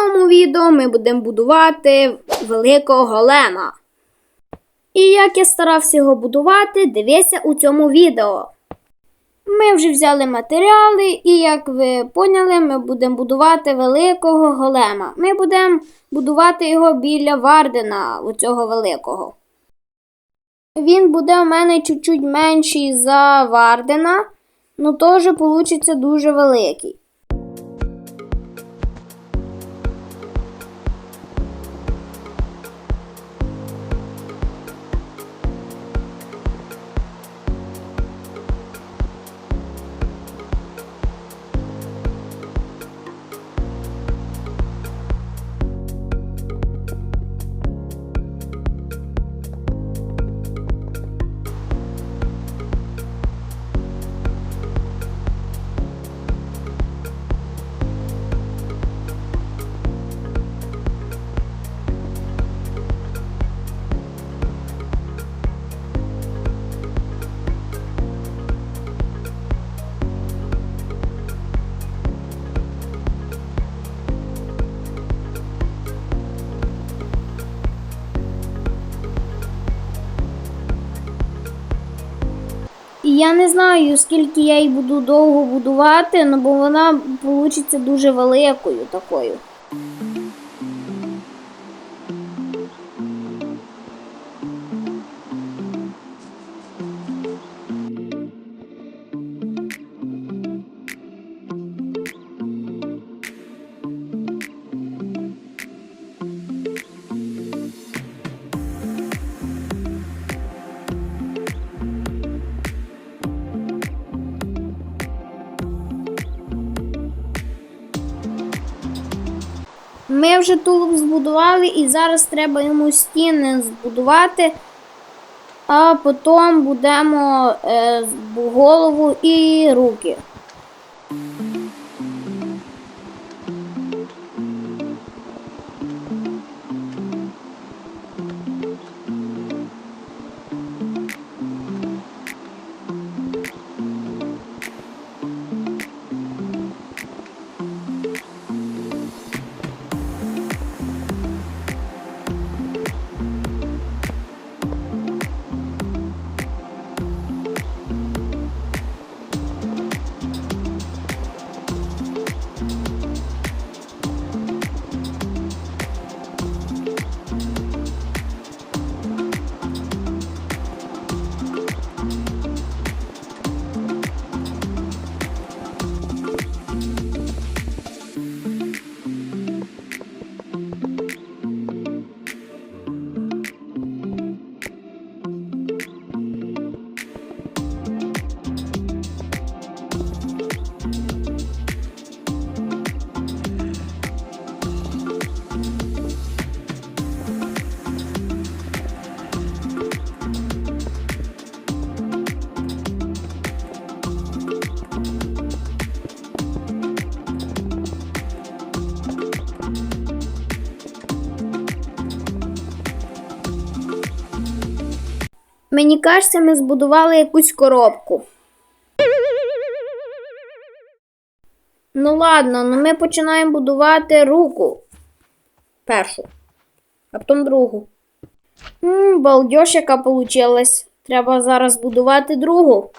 цьому відео ми будемо будувати великого голема. І як я старався його будувати, дивися у цьому відео. Ми вже взяли матеріали, і як ви поняли, ми будемо будувати великого голема. Ми будемо будувати його біля Вардена, у цього великого. Він буде у мене чуть-чуть менший за Вардена, ну теж вийде дуже великий. Я не знаю, скільки я її буду довго будувати, ну бо вона вийде дуже великою такою. Ми вже тулуб збудували і зараз треба йому стіни збудувати, а потім будемо е, голову і руки. Мені кажеться, ми збудували якусь коробку. Ну ладно, ну ми починаємо будувати руку. Першу, а потім другу. Балдеж, яка получилась. Треба зараз будувати другу.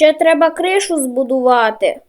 Ще треба кришу збудувати.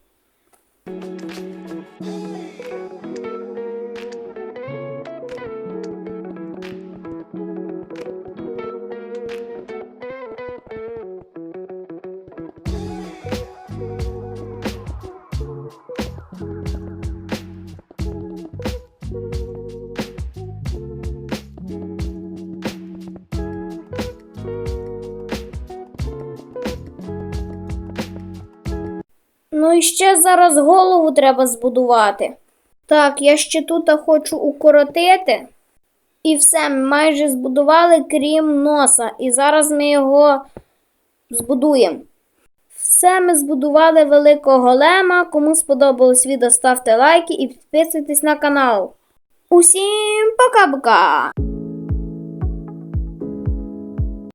Ну і ще зараз голову треба збудувати. Так, я ще тут хочу укоротити. І все, ми майже збудували, крім носа. І зараз ми його збудуємо. Все, ми збудували великого голема. Кому сподобалось відео, ставте лайки і підписуйтесь на канал. Усім пока-пока!